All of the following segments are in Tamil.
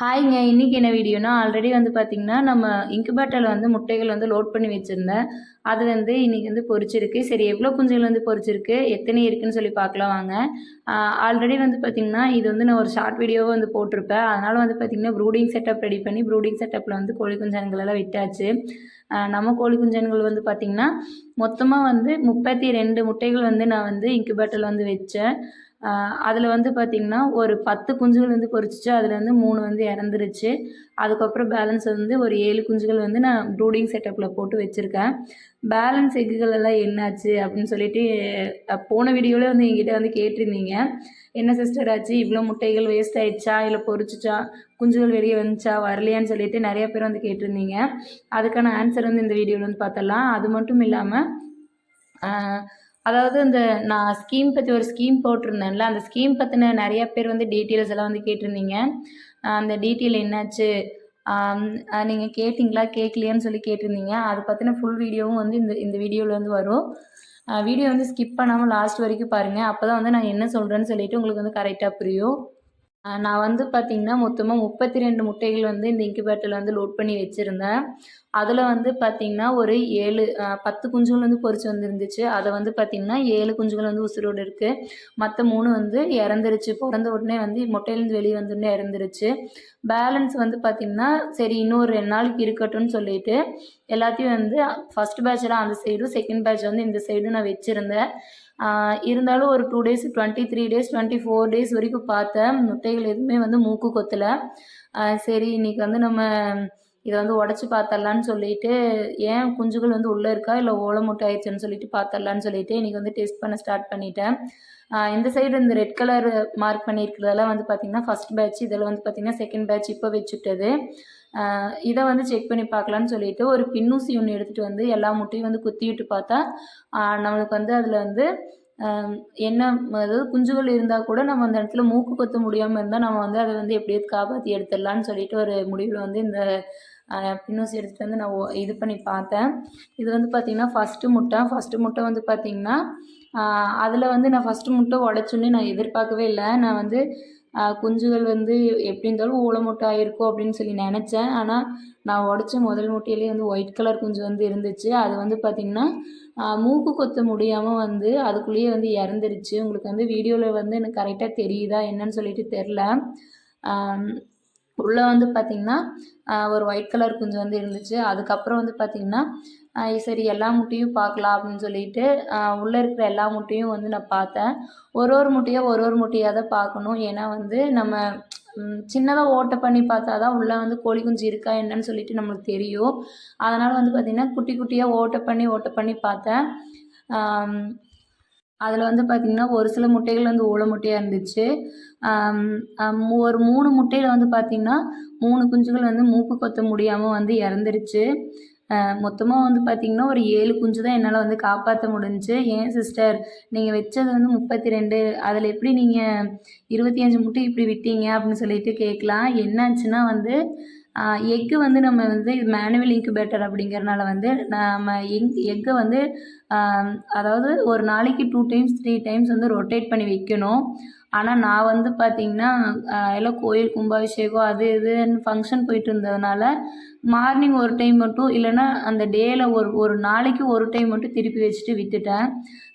ஹாய்ங்க இன்றைக்கி என்ன வீடியோனா ஆல்ரெடி வந்து பார்த்திங்கன்னா நம்ம இன்குபேட்டரில் வந்து முட்டைகள் வந்து லோட் பண்ணி வச்சுருந்தேன். அது வந்து இன்றைக்கி வந்து பொரிச்சிருக்கு. சரி எவ்வளோ குஞ்சுகள் வந்து பொரிச்சிருக்கு? எத்தனை இருக்குன்னு சொல்லி பார்க்கலாம் வாங்க. ஆல்ரெடி வந்து பார்த்திங்கன்னா இது வந்து நான் ஒரு ஷார்ட் வீடியோவை வந்து போட்டிருப்பேன். அதனால் வந்து பார்த்திங்கன்னா ப்ரூடிங் செட்டப் ரெடி பண்ணி ப்ரூடிங் செட்டப்பில் வந்து கோழி குஞ்சன்கள் எல்லாம் விட்டாச்சு. நம்ம கோழி குஞ்சான்கள் வந்து பார்த்திங்கன்னா மொத்தமாக வந்து முப்பத்தி ரெண்டு முட்டைகள் வந்து நான் வந்து இன்குபேட்டரில் வந்து வச்சேன். அதில் வந்து பார்த்திங்கன்னா ஒரு பத்து குஞ்சுகள் வந்து பொரிச்சிச்சு அதில் வந்து மூணு வந்து இறந்துருச்சு. அதுக்கப்புறம் பேலன்ஸ் வந்து ஒரு ஏழு குஞ்சுகள் வந்து நான் ப்ரூடிங் செட்டப்பில் போட்டு வச்சுருக்கேன். பேலன்ஸ் எக்குகள் எல்லாம் என்னாச்சு அப்படின்னு சொல்லிட்டு போன வீடியோவில் வந்து எங்கிட்ட வந்து கேட்டிருந்தீங்க. என்ன சிஸ்டர் ஆச்சு? இவ்வளோ முட்டைகள் வேஸ்ட் ஆயிடுச்சா? இல்லை பொறிச்சிச்சா? குஞ்சுகள் வெளியே வந்துச்சா? வரலையான்னு சொல்லிட்டு நிறைய பேர் வந்து கேட்டிருந்தீங்க. அதுக்கான ஆன்சர் வந்து இந்த வீடியோவில் வந்து பார்த்தலாம் அது மட்டும் இல்லாமல் அதாவது இந்த நான் ஸ்கீம் பற்றி ஒரு ஸ்கீம் போட்டிருந்தேன்ல அந்த ஸ்கீம் பற்றின நிறைய பேர் வந்து டீட்டெயில்ஸ் எல்லாம் வந்து கேட்டிருந்தீங்க. அந்த டீட்டெயில் என்னாச்சு? நீங்கள் கேட்டிங்களா? கேட்கலையான்னு சொல்லி கேட்டிருந்தீங்க. அதை பற்றின ஃபுல் வீடியோவும் வந்து இந்த இந்த வீடியோவில் வந்து வரும். வீடியோ வந்து ஸ்கிப் பண்ணாமல் லாஸ்ட் வரைக்கும் பாருங்கள் அப்போ தான் வந்து நான் என்ன சொல்கிறேன்னு சொல்லிவிட்டு உங்களுக்கு வந்து கரெக்டாக புரியும். நான் வந்து பார்த்திங்கன்னா மொத்தமாக முப்பத்தி ரெண்டு முட்டைகள் வந்து இந்த இன்குபேட்டரில் வந்து லோட் பண்ணி வச்சுருந்தேன். அதில் வந்து பார்த்திங்கன்னா ஒரு ஏழு பத்து குஞ்சுகள் வந்து பொறிச்சு வந்துருந்துச்சு. அதை வந்து பார்த்திங்கன்னா ஏழு குஞ்சுகள் வந்து உசுரோடு இருக்குது மற்ற மூணு வந்து இறந்துருச்சு. பிறந்த உடனே வந்து முட்டையிலேருந்து வெளியே வந்தோடனே இறந்துருச்சு. பேலன்ஸ் வந்து பார்த்திங்கன்னா சரி இன்னும் ரெண்டு நாளைக்கு இருக்கட்டும்னு சொல்லிட்டு எல்லாத்தையும் வந்து ஃபஸ்ட் பேட்செலாம் அந்த சைடும் செகண்ட் பேட்ச் வந்து இந்த சைடும் நான் வச்சுருந்தேன். இருந்தாலும் ஒரு two days twenty three days twenty four days வரைக்கும் பார்த்தேன். முட்டைகள் எதுவுமே வந்து மூக்கு கொத்தலை. சரி இன்றைக்கி வந்து நம்ம இதை வந்து உடச்சி பார்த்தரலான்னு சொல்லிட்டு ஏன் குஞ்சுகள் வந்து உள்ளே இருக்கா? இல்லை ஓலை முட்டை ஆயிடுச்சுன்னு சொல்லிட்டு பார்த்தரலான்னு சொல்லிட்டு இன்றைக்கி வந்து டெஸ்ட் பண்ண ஸ்டார்ட் பண்ணிட்டேன். இந்த சைடு இந்த ரெட் கலர் மார்க் பண்ணியிருக்கிறதெல்லாம் வந்து பார்த்திங்கன்னா ஃபஸ்ட் பேட்ச் இதில் வந்து பார்த்திங்கன்னா செகண்ட் பேட்ச் இப்போ வச்சுட்டது. இதை வந்து செக் பண்ணி பார்க்கலான்னு சொல்லிட்டு ஒரு பின்னூசி ஒன்று எடுத்துகிட்டு வந்து எல்லா முட்டையும் வந்து குத்தி விட்டு பார்த்தா நம்மளுக்கு வந்து அதில் வந்து என்ன அதாவது குஞ்சுகள் இருந்தால் கூட நம்ம அந்த இடத்துல மூக்கு கொத்த முடியாமல் இருந்தால் நம்ம வந்து அதை வந்து எப்படியாவது காப்பாற்றி எடுத்துடலான்னு சொல்லிட்டு ஒரு முடிவில் வந்து இந்த பின்னூசி எடுத்துகிட்டு வந்து நான் இது பண்ணி பார்த்தேன். இது வந்து பார்த்திங்கன்னா ஃபஸ்ட்டு முட்டை. ஃபஸ்ட்டு முட்டை வந்து பார்த்திங்கன்னா அதில் வந்து நான் ஃபஸ்ட்டு முட்டை உடச்சோன்னே நான் எதிர்பார்க்கவே இல்லை. நான் வந்து குஞ்சுகள் வந்து எப்படி இருந்தாலும் ஊளை முட்டை ஆகிருக்கும் அப்படின்னு சொல்லி நினச்சேன். ஆனால் நான் உடச்ச முதல் முட்டையிலே வந்து ஒயிட் கலர் குஞ்சு வந்து இருந்துச்சு. அது வந்து பார்த்திங்கன்னா மூக்கு கொத்த முடியாமல் வந்து அதுக்குள்ளேயே வந்து இறந்துருச்சு. உங்களுக்கு வந்து வீடியோவில் வந்து எனக்கு கரெக்டாக தெரியுதா என்னன்னு சொல்லிட்டு தெரில உள்ளே வந்து பார்த்திங்கன்னா ஒரு ஒயிட் கலர் குஞ்சு வந்து இருந்துச்சு. அதுக்கப்புறம் வந்து பார்த்திங்கன்னா சரி எல்லா முட்டையும் பார்க்கலாம் அப்படின்னு சொல்லிட்டு உள்ளே இருக்கிற எல்லா முட்டையும் வந்து நான் பார்த்தேன். ஒரு ஒரு முட்டையாக ஒரு ஒரு முட்டையாக தான் பார்க்கணும். ஏன்னா வந்து நம்ம சின்னதாக ஓட்டை பண்ணி பார்த்தா தான் உள்ளே வந்து கோழி குஞ்சு இருக்கா என்னன்னு சொல்லிட்டு நம்மளுக்கு தெரியும். அதனால் வந்து பார்த்திங்கன்னா குட்டி குட்டியாக ஓட்டை பண்ணி ஓட்டை பண்ணி பார்த்தேன். அதில் வந்து பார்த்திங்கன்னா ஒரு சில முட்டைகள் வந்து ஓலை முட்டையாக இருந்துச்சு. ஒரு மூணு முட்டையில் வந்து பார்த்திங்கன்னா மூணு குஞ்சுகள் வந்து மூக்கு கொத்த முடியாமல் வந்து இறந்துருச்சு. மொத்தமாக வந்து பார்த்திங்கன்னா ஒரு ஏழு குஞ்சு தான் என்னால் வந்து காப்பாற்ற முடிஞ்சுச்சு ஏன் சிஸ்டர் நீங்கள் வச்சது வந்து முப்பத்தி ரெண்டு அதில் எப்படி நீங்கள் இருபத்தி அஞ்சு முட்டை இப்படி விட்டீங்க அப்படின்னு சொல்லிட்டு கேட்கலாம் என்னாச்சுன்னா வந்து எக்கு வந்து நம்ம வந்து இது மேனுவல் இன்குபேட்டர் அப்படிங்கிறனால வந்து நம்ம எங் எக்கை வந்து அதாவது ஒரு நாளைக்கு டூ டைம்ஸ் த்ரீ டைம்ஸ் வந்து ரொட்டேட் பண்ணி வைக்கணும். ஆனால் நான் வந்து பார்த்திங்கன்னா எல்லாம் கோயில் கும்பாபிஷேகம் அது இதுன்னு ஃபங்க்ஷன் போயிட்டு இருந்ததுனால மார்னிங் ஒரு டைம் மட்டும் இல்லைன்னா அந்த டேயில் ஒரு ஒரு நாளைக்கு ஒரு டைம் மட்டும் திருப்பி வச்சுட்டு விட்டுட்டேன்.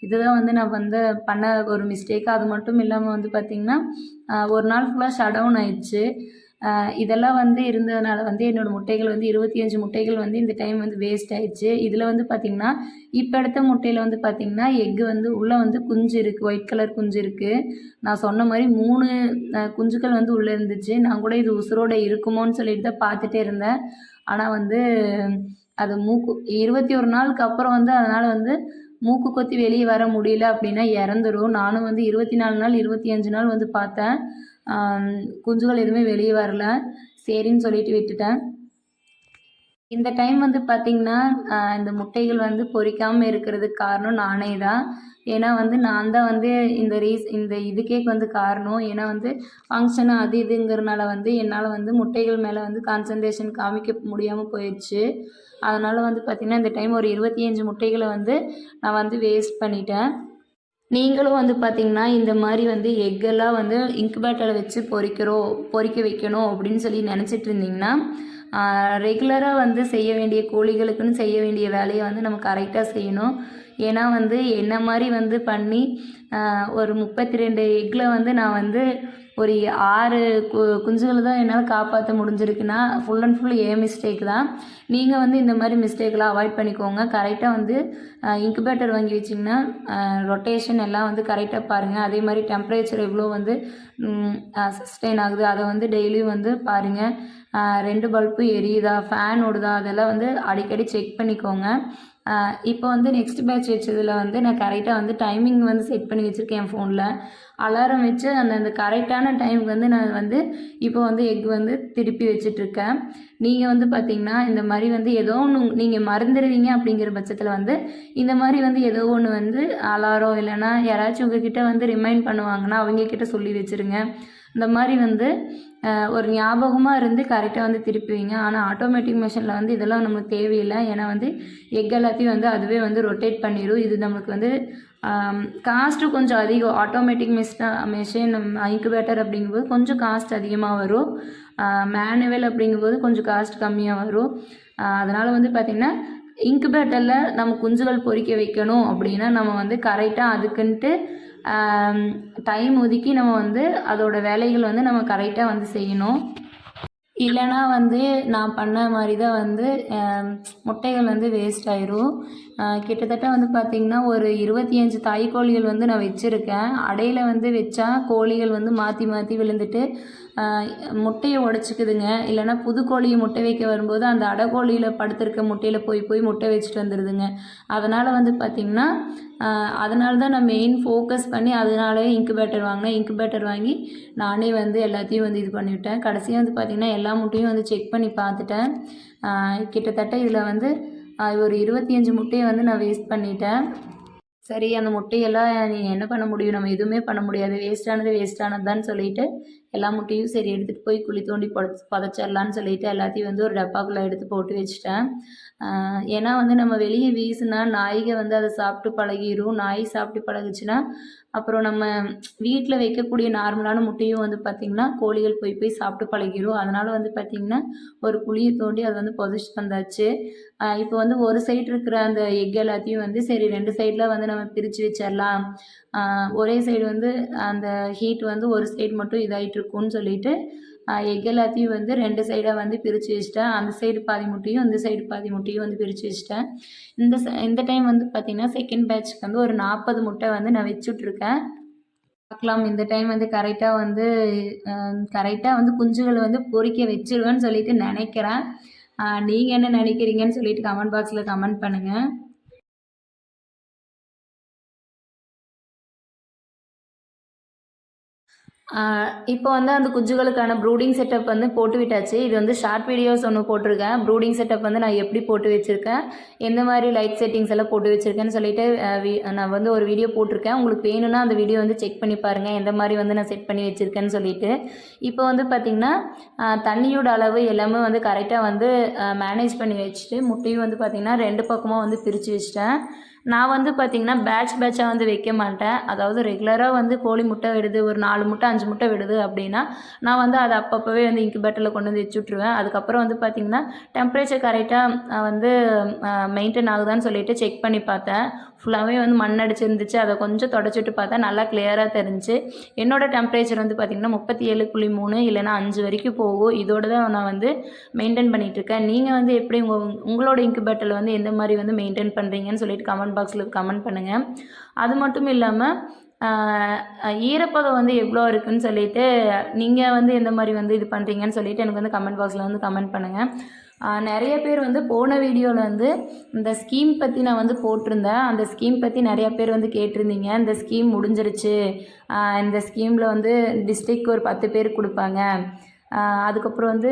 இதுதான் வந்து நான் வந்து பண்ண ஒரு மிஸ்டேக் அது மட்டும் இல்லாமல் வந்து பார்த்திங்கன்னா ஒரு நாள் ஃபுல்லாக ஷட் டவுன் ஆயிடுச்சு. இதெல்லாம் வந்து இருந்ததுனால வந்து என்னோடய முட்டைகள் வந்து இருபத்தி அஞ்சு முட்டைகள் வந்து இந்த டைம் வந்து வேஸ்ட் ஆயிடுச்சு. இதில் வந்து பார்த்திங்கன்னா இப்போ எடுத்த முட்டையில் வந்து பார்த்திங்கன்னா எக்கு வந்து உள்ளே வந்து குஞ்சு இருக்குது ஒயிட் கலர் குஞ்சு இருக்குது நான் சொன்ன மாதிரி மூணு குஞ்சுகள் வந்து உள்ளே இருந்துச்சு. நான் கூட இது உசுரோட இருக்குமோன்னு சொல்லிட்டு தான் பார்த்துட்டே இருந்தேன். ஆனால் வந்து அது மூக்கு இருபத்தி ஒரு நாளுக்கு அப்புறம் வந்து அதனால் வந்து மூக்கு கொத்தி வெளியே வர முடியல அப்படின்னா இறந்துரும். நானும் வந்து இருபத்தி நாலு நாள் இருபத்தி அஞ்சு நாள் வந்து பார்த்தேன். குஞ்சுகள் எதுவுமே வெளியே வரல. சரின்னு சொல்லிட்டு விட்டுட்டேன். இந்த டைம் வந்து பார்த்திங்கன்னா இந்த முட்டைகள் வந்து பொறிக்காமல் இருக்கிறதுக்கு காரணம் நானே தான். ஏன்னா வந்து நான் தான் வந்து இந்த ரீஸ் இந்த இதுக்கே வந்து காரணம். ஏன்னா வந்து ஃபங்க்ஷனு அது இதுங்கிறனால வந்து என்னால் வந்து முட்டைகள் மேலே வந்து கான்சன்ட்ரேஷன் காமிக்க முடியாமல் போயிடுச்சு. அதனால் வந்து பார்த்திங்கன்னா இந்த டைம் ஒரு இருபத்தி அஞ்சு முட்டைகளை வந்து நான் வந்து வேஸ்ட் பண்ணிட்டேன். நீங்களும் வந்து பார்த்திங்கன்னா இந்த மாதிரி வந்து எக்கெல்லாம் வந்து இன்குபேட்டரில் வச்சு பொறிக்கிறோம் பொறிக்க வைக்கணும் அப்படின்னு சொல்லி நினச்சிட்டு இருந்தீங்கன்னா ரெகுலராக வந்து செய்ய வேண்டிய கோழிகளுக்குன்னு செய்ய வேண்டிய வேலையை வந்து நம்ம கரெக்டாக செய்யணும். ஏன்னா வந்து என்ன மாதிரி வந்து பண்ணி ஒரு முப்பத்தி ரெண்டு எக்கில் வந்து நான் வந்து ஒரு ஆறு கு குஞ்சுகளை தான் என்னால் காப்பாற்ற முடிஞ்சிருக்குன்னா full and full a mistake தான். நீங்கள் வந்து இந்த மாதிரி மிஸ்டேக்லாம் அவாய்ட் பண்ணிக்கோங்க. கரெக்டாக வந்து இன்குபேட்டர் வாங்கி வச்சிங்கன்னா ரொட்டேஷன் எல்லாம் வந்து கரெக்டாக பாருங்கள் அதே மாதிரி டெம்பரேச்சர் எவ்வளோ வந்து சஸ்டெயின் ஆகுது. அதை வந்து டெய்லியும் வந்து பாருங்கள் ரெண்டு பல்பு எரியுதா ஃபேன் ஓடுதா அதெல்லாம் வந்து அடிக்கடி செக் பண்ணிக்கோங்க. இப்போ வந்து நெக்ஸ்ட் பேட்ச் வச்சதில் வந்து நான் கரெக்டாக வந்து டைமிங் வந்து செட் பண்ணி வச்சுருக்கேன் என் ஃபோனில் அலாரம் வச்சு அந்த அந்த கரெக்டான டைமுக்கு வந்து நான் வந்து இப்போ வந்து எக் வந்து திருப்பி வச்சிட்ருக்கேன் நீங்கள் வந்து பார்த்தீங்கன்னா இந்த மாதிரி வந்து ஏதோ ஒன்று நீங்கள் மறந்துடுவீங்க அப்படிங்கிற பட்சத்தில் வந்து இந்த மாதிரி வந்து ஏதோ ஒன்று வந்து அலாரம் இல்லைன்னா யாராச்சும் உங்ககிட்ட வந்து ரிமைண்ட் பண்ணுவாங்கன்னா அவங்கக்கிட்ட சொல்லி வச்சுருங்க. இந்த மாதிரி வந்து ஒரு ஞாபகமாக இருந்து கரெக்டாக வந்து திருப்பி வைங்க ஆனால் ஆட்டோமேட்டிக் மிஷினில் வந்து இதெல்லாம் நமக்கு தேவையில்லை. ஏன்னா வந்து எக் எல்லாத்தையும் வந்து அதுவே வந்து ரொட்டேட் பண்ணிடும் இது நம்மளுக்கு வந்து காஸ்ட்டு கொஞ்சம் அதிகம். ஆட்டோமேட்டிக் மிஸ்டா மிஷின் இன்குபேட்டர் அப்படிங்கும்போது கொஞ்சம் காஸ்ட் அதிகமாக வரும். மேனுவல் அப்படிங்கும்போது கொஞ்சம் காஸ்ட் கம்மியாக வரும். அதனால் வந்து பார்த்திங்கன்னா இன்குபேட்டரில் நம்ம குஞ்சுகள் பொரிக்க வைக்கணும் அப்படின்னா நம்ம வந்து கரெக்டாக அதுக்குன்ட்டு டைம் ஒதுக்கி நம்ம வந்து அதோட வேலைகள் வந்து நம்ம கரெக்டாக வந்து செய்யணும். இல்லைனா வந்து நான் பண்ண மாதிரி தான் வந்து முட்டைகள் வந்து வேஸ்ட் ஆயிரும். கிட்டத்தட்ட வந்து பார்த்திங்கன்னா ஒரு இருபத்தி அஞ்சு தாய் கோழிகள் வந்து நான் வச்சுருக்கேன். அடையில் வந்து வச்சா கோழிகள் வந்து மாற்றி மாற்றி விழுந்துட்டு முட்டையை உடச்சிக்குதுங்க. இல்லைன்னா புது கோழியை முட்டை வைக்க வரும்போது அந்த அடகோழியில் படுத்திருக்க முட்டையில் போய் போய் முட்டை வச்சுட்டு வந்துடுதுங்க அதனால் வந்து பார்த்திங்கன்னா அதனால தான் நான் மெயின் ஃபோக்கஸ் பண்ணி அதனாலே இன்குபேட்டர் வாங்கினேன். இன்குபேட்டர் வாங்கி நானே வந்து எல்லாத்தையும் வந்து இது பண்ணிவிட்டேன். கடைசியாக வந்து பார்த்திங்கன்னா எல்லா முட்டையும் வந்து செக் பண்ணி பார்த்துட்டேன் கிட்டத்தட்ட இதில் வந்து ஒரு இருபத்தி அஞ்சு முட்டையை வந்து நான் வேஸ்ட் பண்ணிட்டேன். சரி அந்த முட்டையெல்லாம் நீ என்ன பண்ண முடியும்? நம்ம எதுவுமே பண்ண முடியாது. வேஸ்டானது வேஸ்டானதுதான் சொல்லிட்டு எல்லா முட்டையும் சரி எடுத்துகிட்டு போய் குழி தோண்டி புதைச்சி புதைச்சிடலான்னு சொல்லிட்டு எல்லாத்தையும் வந்து ஒரு டப்பாக்குள்ளே எடுத்து போட்டு வச்சுட்டேன். ஏன்னா வந்து நம்ம வெளியே வீசுனா நாய்க வந்து அதை சாப்பிட்டு பழகிரும். நாய் சாப்பிட்டு பழகுச்சுன்னா அப்புறம் நம்ம வீட்டில் வைக்கக்கூடிய நார்மலான முட்டையும் வந்து பார்த்திங்கன்னா கோழிகள் போய் போய் சாப்பிட்டு பழகிரும். அதனால் வந்து பார்த்திங்கன்னா ஒரு குழியை தோண்டி அது வந்து புதைச்சி வந்தாச்சு இப்போ வந்து ஒரு சைடு இருக்கிற அந்த எக் எல்லாத்தையும் வந்து சரி ரெண்டு சைடில் வந்து நம்ம பிரித்து வச்சிடலாம். ஒரே சைடு வந்து அந்த ஹீட் வந்து ஒரு சைடு மட்டும் இதாகிட்டு இருக்கும்னு சொல்லிட்டு எக் எல்லாத்தையும் வந்து ரெண்டு சைடாக வந்து பிரித்து வச்சிட்டேன். அந்த சைடு பாதி முட்டையும் இந்த சைடு பாதி முட்டையும் வந்து பிரித்து வச்சிட்டேன். இந்த ச- இந்த டைம் வந்து பார்த்திங்கன்னா செகண்ட் பேட்ச்க்கு வந்து ஒரு நாற்பது முட்டை வந்து நான் வச்சுட்ருக்கேன் பார்க்கலாம் இந்த டைம் வந்து கரெக்டாக வந்து கரெக்டாக வந்து குஞ்சுகளை வந்து பொறிக்க வச்சிருவேன்னு சொல்லிட்டு நினைக்கிறேன். நீங்கள் என்ன நினைக்கிறீங்கன்னு சொல்லிட்டு கமெண்ட் பாக்ஸில் கமெண்ட் பண்ணுங்கள் இப்போ வந்து அந்த குஞ்சுகளுக்கான ப்ரூடிங் செட்டப் வந்து போட்டு விட்டாச்சு இது வந்து ஷார்ட் வீடியோஸ் ஒன்று போட்டிருக்கேன். ப்ரூடிங் செட்டப் வந்து நான் எப்படி போட்டு வச்சுருக்கேன்? எந்த மாதிரி லைட் செட்டிங்ஸ் எல்லாம் போட்டு வச்சுருக்கேன்னு சொல்லிட்டு நான் வந்து ஒரு வீடியோ போட்டிருக்கேன். உங்களுக்கு வேணும்னா அந்த வீடியோ வந்து செக் பண்ணி பாருங்கள் எந்த மாதிரி வந்து நான் செட் பண்ணி வச்சுருக்கேன்னு சொல்லிட்டு. இப்போ வந்து பார்த்திங்கன்னா தண்ணியோட அளவு எல்லாமே வந்து கரெக்டாக வந்து மேனேஜ் பண்ணி வச்சுட்டு முட்டையும் வந்து பார்த்திங்கன்னா ரெண்டு பக்கமாக வந்து பிரித்து வச்சிட்டேன். நான் வந்து பார்த்திங்கன்னா பேட்ச் பேட்சாக வந்து வைக்க மாட்டேன். அதாவது ரெகுலராக வந்து கோழி முட்டை விடுது ஒரு நாலு முட்டை அஞ்சு முட்டை விடுது அப்படின்னா நான் வந்து அதை அப்பப்போவே வந்து இன்குபேட்டரில் கொண்டு வந்து வச்சுட்ருவேன் அதுக்கப்புறம் வந்து பார்த்திங்கன்னா டெம்பரேச்சர் கரெக்டாக வந்து மெயின்டைன் ஆகுதான்னு சொல்லிட்டு செக் பண்ணி பார்த்தேன். ஃபுல்லாகவே வந்து மண் அடிச்சிருந்துச்சு. அதை கொஞ்சம் தொடச்சிட்டு பார்த்தா நல்லா கிளியராக தெரிஞ்சு. என்னோட டெம்பரேச்சர் வந்து பார்த்திங்கன்னா முப்பத்தி ஏழு புள்ளி மூணு இல்லைன்னா அஞ்சு வரைக்கும் போகும். இதோட தான் நான் வந்து மெயின்டைன் பண்ணிகிட்ருக்கேன் நீங்கள் வந்து எப்படி உங்கள் உங்களோட இன்குபேட்டரில் வந்து எந்த மாதிரி வந்து மெயின்டைன் பண்ணுறீங்கன்னு சொல்லிட்டு கமெண்ட் பாக்ஸில் கமெண்ட் பண்ணுங்கள் அது மட்டும் இல்லாமல் ஈரப்பதம் வந்து எவ்வளோ இருக்குன்னு சொல்லிட்டு நீங்கள் வந்து எந்த மாதிரி வந்து இது பண்ணுறீங்கன்னு சொல்லிட்டு எனக்கு வந்து கமெண்ட் பாக்ஸில் வந்து கமெண்ட் பண்ணுங்கள் நிறைய பேர் வந்து போன வீடியோவில் வந்து இந்த ஸ்கீம் பற்றி நான் வந்து போட்டிருந்தேன். அந்த ஸ்கீம் பற்றி நிறைய பேர் வந்து கேட்டிருந்தீங்க. இந்த ஸ்கீம் முடிஞ்சிருச்சு. இந்த ஸ்கீமில் வந்து டிஸ்ட்ரிக்ட் ஒரு பத்து பேர் கொடுப்பாங்க. அதுக்கப்புறம் வந்து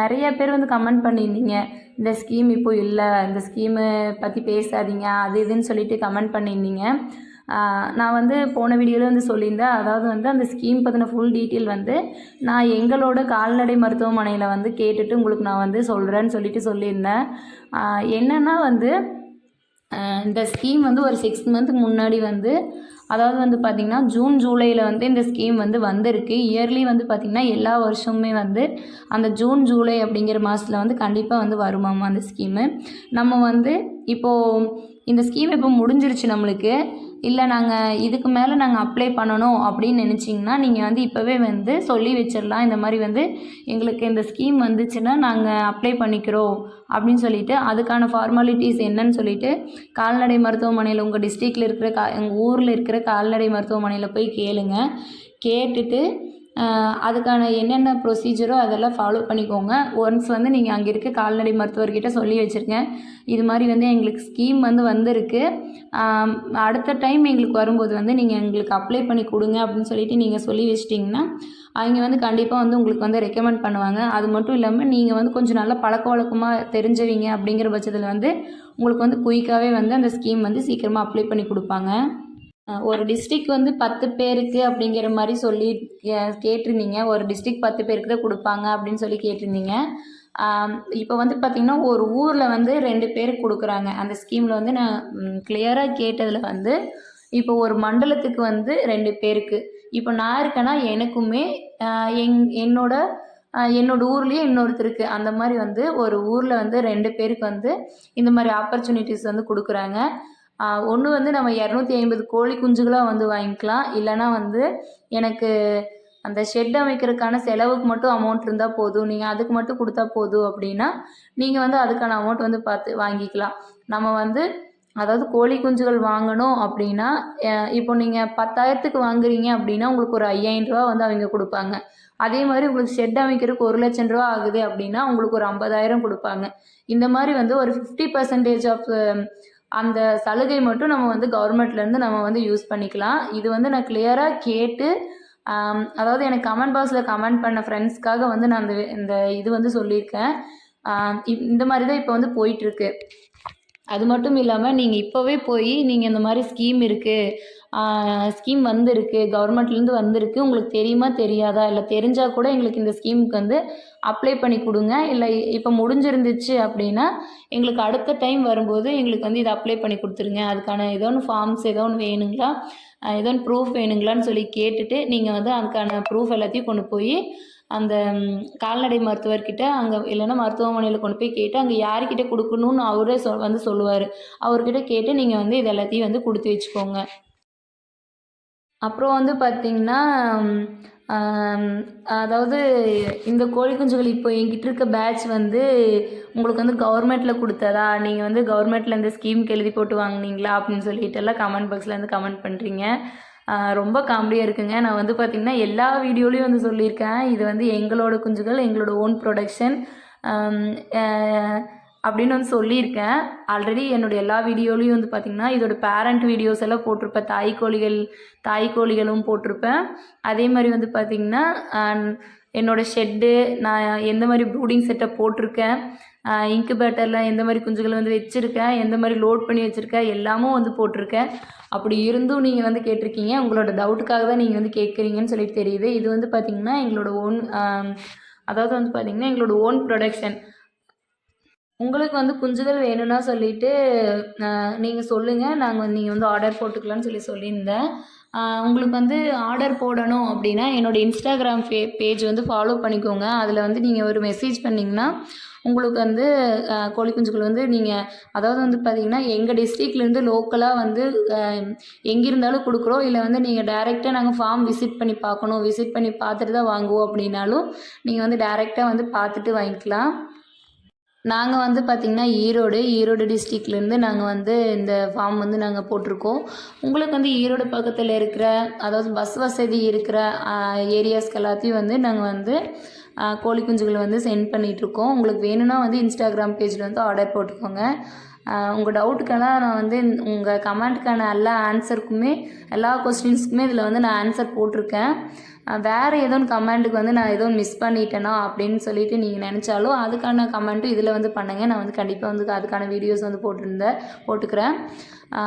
நிறைய பேர் வந்து கமெண்ட் பண்ணியிருந்தீங்க. இந்த ஸ்கீம் இப்போ இல்லை இந்த ஸ்கீமு பற்றி பேசாதீங்க அது இதுன்னு சொல்லிட்டு கமெண்ட் பண்ணியிருந்தீங்க. நான் வந்து போன வீடியோவில் வந்து சொல்லியிருந்தேன். அதாவது வந்து அந்த ஸ்கீம் பற்றின ஃபுல் டீட்டெயில் வந்து நான் எங்களோட கால்நடை மருத்துவமனையில் வந்து கேட்டுட்டு உங்களுக்கு நான் வந்து சொல்கிறேன்னு சொல்லிட்டு சொல்லியிருந்தேன். என்னென்னா வந்து இந்த ஸ்கீம் வந்து ஒரு சிக்ஸ் மந்த்துக்கு முன்னாடி வந்து அதாவது வந்து பார்த்திங்கன்னா ஜூன் ஜூலையில் வந்து இந்த ஸ்கீம் வந்து வந்திருக்கு. இயர்லி வந்து பார்த்திங்கன்னா எல்லா வருஷமுமே வந்து அந்த ஜூன் ஜூலை அப்படிங்கிற மாதத்தில் வந்து கண்டிப்பாக வந்து வருமாம் அந்த ஸ்கீமு நம்ம வந்து இப்போது இந்த ஸ்கீம் இப்போ முடிஞ்சிருச்சு நம்மளுக்கு. இல்லை நாங்கள் இதுக்கு மேலே நாங்கள் அப்ளை பண்ணணும் அப்படின்னு நினச்சிங்கன்னா நீங்கள் வந்து இப்போவே வந்து சொல்லி வச்சிடலாம். இந்த மாதிரி வந்து எங்களுக்கு இந்த ஸ்கீம் வந்துச்சுன்னா நாங்கள் அப்ளை பண்ணிக்கிறோம் அப்படின்னு சொல்லிட்டு அதுக்கான ஃபார்மாலிட்டிஸ் என்னன்னு சொல்லிட்டு கால்நடை மருத்துவமனையில் உங்கள் டிஸ்ட்ரிக்டில் இருக்கிற கா உங்கள் ஊரில் இருக்கிற கால்நடை மருத்துவமனையில் போய் கேளுங்க. கேட்டுட்டு அதுக்கான என்னென்ன ப்ரொசீஜரோ அதெல்லாம் ஃபாலோ பண்ணிக்கோங்க. ஒன்ஸ் வந்து நீங்கள் அங்கே இருக்க கால்நடை மருத்துவர்கிட்ட சொல்லி வச்சுருங்க. இது மாதிரி வந்து எங்களுக்கு ஸ்கீம் வந்து வந்திருக்கு. அடுத்த டைம் எங்களுக்கு வரும்போது வந்து நீங்கள் எங்களுக்கு அப்ளை பண்ணி கொடுங்க அப்படின்னு சொல்லிட்டு நீங்கள் சொல்லி வச்சிட்டிங்கன்னா அவங்க வந்து கண்டிப்பாக வந்து உங்களுக்கு வந்து ரெக்கமெண்ட் பண்ணுவாங்க. அது மட்டும் இல்லாமல் நீங்கள் வந்து கொஞ்சம் நல்ல பழக்க வழக்கமாக தெரிஞ்சவங்க அப்படிங்கிற பட்சத்தில் வந்து உங்களுக்கு வந்து குயிக்காகவே வந்து அந்த ஸ்கீம் வந்து சீக்கிரமாக அப்ளை பண்ணி கொடுப்பாங்க. ஒரு டிஸ்ட்ரிக் வந்து பத்து பேருக்கு அப்படிங்கிற மாதிரி சொல்லி கே- கேட்டிருந்தீங்க. ஒரு டிஸ்ட்ரிக் பத்து பேருக்கு தான் கொடுப்பாங்க அப்படின்னு சொல்லி கேட்டிருந்தீங்க. இப்போ வந்து பார்த்திங்கன்னா ஒரு ஊரில் வந்து ரெண்டு பேருக்கு கொடுக்குறாங்க. அந்த ஸ்கீமில் வந்து நான் கிளியராக கேட்டதில் வந்து இப்போ ஒரு மண்டலத்துக்கு வந்து ரெண்டு பேருக்கு. இப்போ நான் இருக்கேன்னா எனக்குமே எங் என்னோட என்னோட ஊர்லேயே இன்னொருத்தருக்கு அந்த மாதிரி வந்து ஒரு ஊரில் வந்து ரெண்டு பேருக்கு வந்து இந்த மாதிரி ஆப்பர்ச்சுனிட்டிஸ் வந்து கொடுக்குறாங்க. ஒன்று வந்து நம்ம இரநூத்தி ஐம்பது கோழி குஞ்சுகளாக வந்து வாங்கிக்கலாம். இல்லைன்னா வந்து எனக்கு அந்த ஷெட் அமைக்கிறதுக்கான செலவுக்கு மட்டும் அமௌண்ட் இருந்தால் போதும். நீங்கள் அதுக்கு மட்டும் கொடுத்தா போதும் அப்படின்னா நீங்கள் வந்து அதுக்கான அமௌண்ட் வந்து பார்த்து வாங்கிக்கலாம். நம்ம வந்து அதாவது கோழி குஞ்சுகள் வாங்கணும் அப்படின்னா இப்போ நீங்கள் பத்தாயிரத்துக்கு வாங்குறீங்க அப்படின்னா உங்களுக்கு ஒரு ஐயாயிரம் ரூபா வந்து அவங்க கொடுப்பாங்க. அதே மாதிரி உங்களுக்கு ஷெட் அமைக்கிறதுக்கு ஒரு லட்சம் ரூபா ஆகுது அப்படின்னா உங்களுக்கு ஒரு ஐம்பதாயிரம் கொடுப்பாங்க. இந்த மாதிரி வந்து ஒரு ஃபிஃப்டி பர்சன்டேஜ் ஆஃப் அந்த சலுகை மட்டும் நம்ம வந்து கவர்மெண்ட்லேருந்து நம்ம வந்து யூஸ் பண்ணிக்கலாம். இது வந்து நான் கிளியராக கேட்டு அதாவது எனக்கு கமெண்ட் பாக்ஸில் கமெண்ட் பண்ண ஃப்ரெண்ட்ஸ்க்காக வந்து நான் அந்த இந்த இது வந்து சொல்லியிருக்கேன். இந்த மாதிரி தான் இப்போ வந்து போயிட்டுருக்கு அது மட்டும் இல்லாமல் நீங்கள் இப்போவே போய் நீங்கள் இந்த மாதிரி ஸ்கீம் இருக்குது ஸ்கீம் வந்திருக்கு கவர்மெண்ட்லேருந்து வந்திருக்கு. உங்களுக்கு தெரியுமா தெரியாதா? இல்லை தெரிஞ்சால் கூட எங்களுக்கு இந்த ஸ்கீமுக்கு வந்து அப்ளை பண்ணி கொடுங்க. இல்லை இப்போ முடிஞ்சிருந்துச்சு அப்படின்னா எங்களுக்கு அடுத்த டைம் வரும்போது எங்களுக்கு வந்து இதை அப்ளை பண்ணி கொடுத்துருங்க. அதுக்கான ஏதோ ஒன்று ஃபார்ம்ஸ் ஏதோ ஒன்று வேணுங்களா? ஏதோ ஒன்று ப்ரூஃப் வேணுங்களான்னு சொல்லி கேட்டுட்டு நீங்கள் வந்து அதுக்கான ப்ரூஃப் எல்லாத்தையும் கொண்டு போய் அந்த கால்நடை மருத்துவர்கிட்ட அங்கே இல்லைன்னா மருத்துவமனையில் கொண்டு போய் கேட்டு அங்கே யார்கிட்ட கொடுக்கணும்னு அவரே சொல் வந்து சொல்லுவார். அவர்கிட்ட கேட்டு நீங்கள் வந்து இது எல்லாத்தையும் வந்து கொடுத்து வச்சுக்கோங்க. அப்புறம் வந்து பார்த்திங்கன்னா அதாவது இந்த கோழி குஞ்சுகள் இப்போ என்கிட்ட இருக்க பேட்ச் வந்து உங்களுக்கு வந்து கவர்மெண்ட்டில் கொடுத்ததா? நீங்கள் வந்து கவர்மெண்ட்டில் இந்த ஸ்கீமுக்கு எழுதி போட்டு வாங்குனீங்களா? அப்படின்னு சொல்லிட்டு எல்லாம் கமெண்ட் பாக்ஸில் வந்து கமெண்ட் பண்ணுறீங்க ரொம்ப காமெடியாக இருக்குங்க. நான் வந்து பார்த்திங்கன்னா எல்லா வீடியோலையும் வந்து சொல்லியிருக்கேன். இது வந்து எங்களோட குஞ்சுகள் எங்களோட ஓன் ப்ரொடக்ஷன் அப்படின்னு வந்து சொல்லியிருக்கேன். ஆல்ரெடி என்னோடய எல்லா வீடியோலையும் வந்து பார்த்திங்கன்னா இதோட பேரண்ட் வீடியோஸ் எல்லாம் போட்டிருப்பேன். தாய் கோழிகள் தாய் கோழிகளும் போட்டிருப்பேன். அதே மாதிரி வந்து பார்த்திங்கன்னா என்னோடய ஷெட்டு நான் எந்த மாதிரி ப்ரூடிங் செட்டப் போட்டிருக்கேன். இன்குபேட்டரில் எந்த மாதிரி குஞ்சுகளை வந்து வச்சுருக்கேன். எந்த மாதிரி லோட் பண்ணி வச்சுருக்கேன். எல்லாமும் வந்து போட்டிருக்கேன். அப்படி இருந்தும் நீங்கள் வந்து கேட்டிருக்கீங்க. உங்களோட டவுட்டுக்காக தான் நீங்கள் வந்து கேட்குறீங்கன்னு சொல்லிட்டு தெரியுது. இது வந்து பார்த்திங்கன்னா எங்களோட ஓன் அதாவது வந்து பார்த்திங்கன்னா எங்களோட ஓன் ப்ரொடக்ஷன் உங்களுக்கு வந்து குஞ்சுகள் வேணும்னா சொல்லிட்டு நீங்கள் சொல்லுங்கள் நாங்கள் நீங்கள் வந்து ஆர்டர் போட்டுக்கலாம்னு சொல்லி சொல்லியிருந்தேன். உங்களுக்கு வந்து ஆர்டர் போடணும் அப்படின்னா என்னோடய இன்ஸ்டாகிராம் பே பேஜ் வந்து ஃபாலோ பண்ணிக்கோங்க. அதில் வந்து நீங்கள் ஒரு மெசேஜ் பண்ணிங்கன்னா உங்களுக்கு வந்து கோழி குஞ்சுகள் வந்து நீங்கள் அதாவது வந்து பார்த்தீங்கன்னா எங்கள் டிஸ்ட்ரிக்ட்லேருந்து லோக்கலாக வந்து எங்கே இருந்தாலும் கொடுக்குறோம். இல்லை வந்து நீங்கள் டேரெக்டாக நாங்கள் ஃபார்ம் விசிட் பண்ணி பார்க்கணும். விசிட் பண்ணி பார்த்துட்டு தான் வாங்குவோம் அப்படின்னாலும் நீங்கள் வந்து டேரெக்டாக வந்து பார்த்துட்டு வாங்கிக்கலாம். நாங்கள் வந்து பார்த்திங்கன்னா ஈரோடு ஈரோடு டிஸ்ட்ரிக்ட்லேருந்து நாங்கள் வந்து இந்த ஃபார்ம் வந்து நாங்கள் போட்டிருக்கோம். உங்களுக்கு வந்து ஈரோடு பக்கத்தில் இருக்கிற அதாவது பஸ் வசதி இருக்கிற ஏரியாஸ்க்கு எல்லாத்தையும் வந்து நாங்கள் வந்து கோழி குஞ்சுகளை வந்து சென்ட் பண்ணிகிட்ருக்கோம் உங்களுக்கு வேணும்னா வந்து இன்ஸ்டாகிராம் பேஜில் வந்து ஆர்டர் போட்டுக்கோங்க. உங்கள் டவுட்டுக்கெல்லாம் நான் வந்து உங்கள் கமெண்ட்டுக்கான எல்லா ஆன்சருக்குமே எல்லா கொஸ்டின்ஸ்க்குமே இதில் வந்து நான் ஆன்சர் போட்டிருக்கேன். வேறு ஏதோ ஒன்று கமெண்ட்டுக்கு வந்து நான் ஏதோ மிஸ் பண்ணிட்டேனா அப்படின்னு சொல்லிட்டு நீங்கள் நினச்சாலும் அதுக்கான கமெண்ட்டும் இதில் வந்து பண்ணுங்கள் நான் வந்து கண்டிப்பாக வந்து அதுக்கான வீடியோஸ் வந்து போட்டிருந்தேன் போட்டுக்கிறேன்.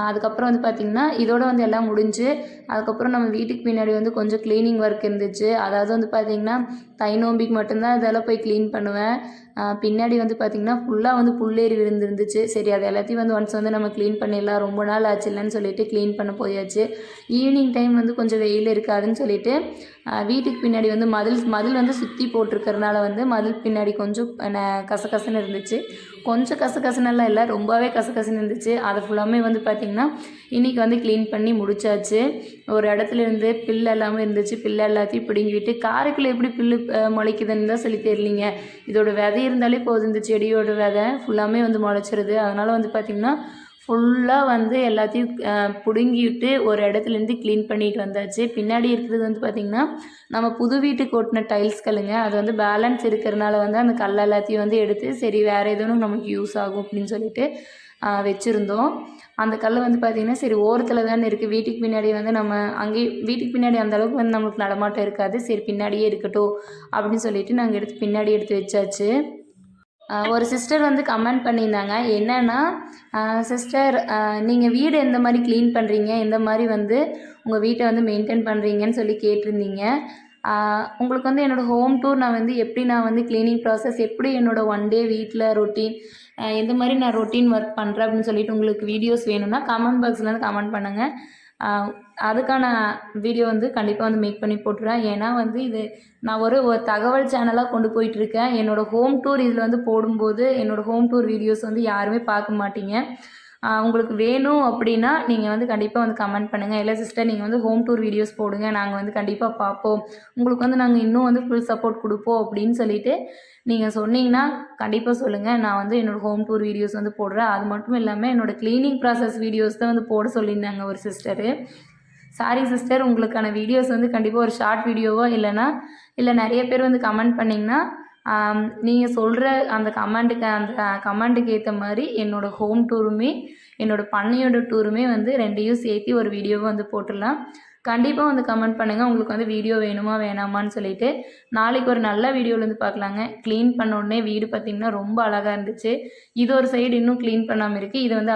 அதுக்கப்புறம் வந்து பார்த்திங்கன்னா இதோட வந்து எல்லாம் முடிஞ்சு அதுக்கப்புறம் நம்ம வீட்டுக்கு பின்னாடி வந்து கொஞ்சம் க்ளீனிங் ஒர்க் இருந்துச்சு. அதாவது வந்து பார்த்திங்கன்னா தை நோம்பிக்கு மட்டும்தான் இதெல்லாம் போய் க்ளீன் பண்ணுவேன். பின்னாடி வந்து பார்த்திங்கன்னா ஃபுல்லாக வந்து புல்லேறி விழுந்துருந்துச்சு. சரி அது எல்லாத்தையும் வந்து ஒன்ஸ் வந்து நம்ம க்ளீன் பண்ணிடலாம். ரொம்ப நாள் ஆச்சு இல்லைன்னு சொல்லிட்டு க்ளீன் பண்ண போயாச்சு. ஈவினிங் டைம் வந்து கொஞ்சம் வெயில் இருக்காதுன்னு சொல்லிட்டு வீட்டுக்கு பின்னாடி வந்து மதில் மதில் வந்து சுற்றி போட்டிருக்கறனால வந்து மதில் பின்னாடி கொஞ்சம் ந- கசகசன்னு இருந்துச்சு. கொஞ்சம் கசகசனெல்லாம் இல்லை ரொம்பவே கசகசன்னு இருந்துச்சு. அதை ஃபுல்லாமே வந்து பார்த்திங்கன்னா இன்றைக்கி வந்து க்ளீன் பண்ணி முடிச்சாச்சு. ஒரு இடத்துல இருந்து பில்லு எல்லாமே இருந்துச்சு. பில்லு எல்லாத்தையும் பிடுங்கிவிட்டு காரைக்குள்ளே எப்படி பில்லு முளைக்குதுன்னு தான் சொல்லி தெரியலிங்க. இதோட விதை இருந்தாலே போதும். இந்த செடியோட விதை ஃபுல்லாமே வந்து முளைச்சிருது. அதனால் வந்து பார்த்திங்கன்னா ஃபுல்லாக வந்து எல்லாத்தையும் பிடுங்கிட்டு ஒரு இடத்துலேருந்து க்ளீன் பண்ணிட்டு வந்தாச்சு. பின்னாடி இருக்கிறது வந்து பார்த்திங்கன்னா நம்ம புது வீட்டுக்கு ஓட்டின டைல்ஸ் கல்லுங்க அது வந்து பேலன்ஸ் இருக்கிறனால வந்து அந்த கல் எல்லாத்தையும் வந்து எடுத்து சரி வேறு எதுவும் நமக்கு யூஸ் ஆகும் அப்படின்னு சொல்லிட்டு வச்சுருந்தோம். அந்த கல் வந்து பார்த்திங்கன்னா சரி ஓரத்தில் தானே இருக்குது வீட்டுக்கு பின்னாடி வந்து நம்ம அங்கேயே வீட்டுக்கு பின்னாடி அந்த அளவுக்கு வந்து நம்மளுக்கு நடமாட்டம் இருக்காது. சரி பின்னாடியே இருக்கட்டும் அப்படின்னு சொல்லிட்டு நாங்கள் எடுத்து பின்னாடி எடுத்து வச்சாச்சு. ஒரு சிஸ்டர் வந்து கமெண்ட் பண்ணியிருந்தாங்க. என்னன்னா சிஸ்டர் நீங்கள் வீடு எந்த மாதிரி க்ளீன் பண்ணுறீங்க எந்த மாதிரி வந்து உங்கள் வீட்டை வந்து மெயின்டைன் பண்ணுறீங்கன்னு சொல்லி கேட்டிருந்தீங்க. உங்களுக்கு வந்து என்னோடய ஹோம் டூர் நான் வந்து எப்படி நான் வந்து க்ளீனிங் ப்ராசஸ் எப்படி என்னோடய ஒன் டே வீட்டில் ரொட்டீன் எந்த மாதிரி நான் ரொட்டீன் ஒர்க் பண்ணுறேன் அப்படின்னு சொல்லிட்டு உங்களுக்கு வீடியோஸ் வேணும்னா கமெண்ட் பாக்ஸில் வந்து கமெண்ட் பண்ணுங்கள் அதுக்கான வீடியோ வந்து கண்டிப்பாக வந்து மேக் பண்ணி போட்டுருவேன் ஏன்னா வந்து இது நான் ஒரு ஒரு தகவல் சேனலாக கொண்டு போயிட்டுருக்கேன். என்னோடய ஹோம் டூர் இதில் வந்து போடும்போது என்னோடய ஹோம் டூர் வீடியோஸ் வந்து யாருமே பார்க்க மாட்டீங்க. உங்களுக்கு வேணும் அப்படின்னா நீங்கள் வந்து கண்டிப்பாக வந்து கமெண்ட் பண்ணுங்கள் இல்லை சிஸ்டர் நீங்கள் வந்து ஹோம் டூர் வீடியோஸ் போடுங்க. நாங்கள் வந்து கண்டிப்பாக பார்ப்போம். உங்களுக்கு வந்து நாங்கள் இன்னும் வந்து ஃபுல் சப்போர்ட் கொடுப்போம் அப்படின்னு சொல்லிட்டு நீங்கள் சொன்னீங்கன்னா கண்டிப்பாக சொல்லுங்கள் நான் வந்து என்னோடய ஹோம் டூர் வீடியோஸ் வந்து போடுறேன். அது மட்டும் இல்லாமல் என்னோடய க்ளீனிங் ப்ராசஸ் வீடியோஸ் தான் வந்து போட சொல்லியிருந்தாங்க ஒரு சிஸ்டரு சாரி சிஸ்டர் உங்களுக்கான வீடியோஸ் வந்து கண்டிப்பாக ஒரு ஷார்ட் வீடியோவோ இல்லைன்னா இல்லை நிறைய பேர் வந்து கமெண்ட் பண்ணிங்கன்னா நீங்கள் சொல்கிற அந்த கமெண்ட்டுக்கு அந்த கமெண்ட்டுக்கு ஏற்ற மாதிரி என்னோடய ஹோம் டூருமே என்னோடய பண்ணையோட டூருமே வந்து ரெண்டையும் சேர்த்து ஒரு வீடியோவை வந்து போட்டுடலாம். கண்டிப்பாக வந்து கமெண்ட் பண்ணுங்கள் உங்களுக்கு வந்து வீடியோ வேணுமா வேணாமான்னு சொல்லிட்டு. நாளைக்கு ஒரு நல்ல வீடியோலேருந்து பார்க்கலாங்க. க்ளீன் பண்ண உடனே வீடு பார்த்திங்கன்னா ரொம்ப அழகாக இருந்துச்சு. இது ஒரு சைடு இன்னும் க்ளீன் பண்ணாமல் இருக்குது இது வந்து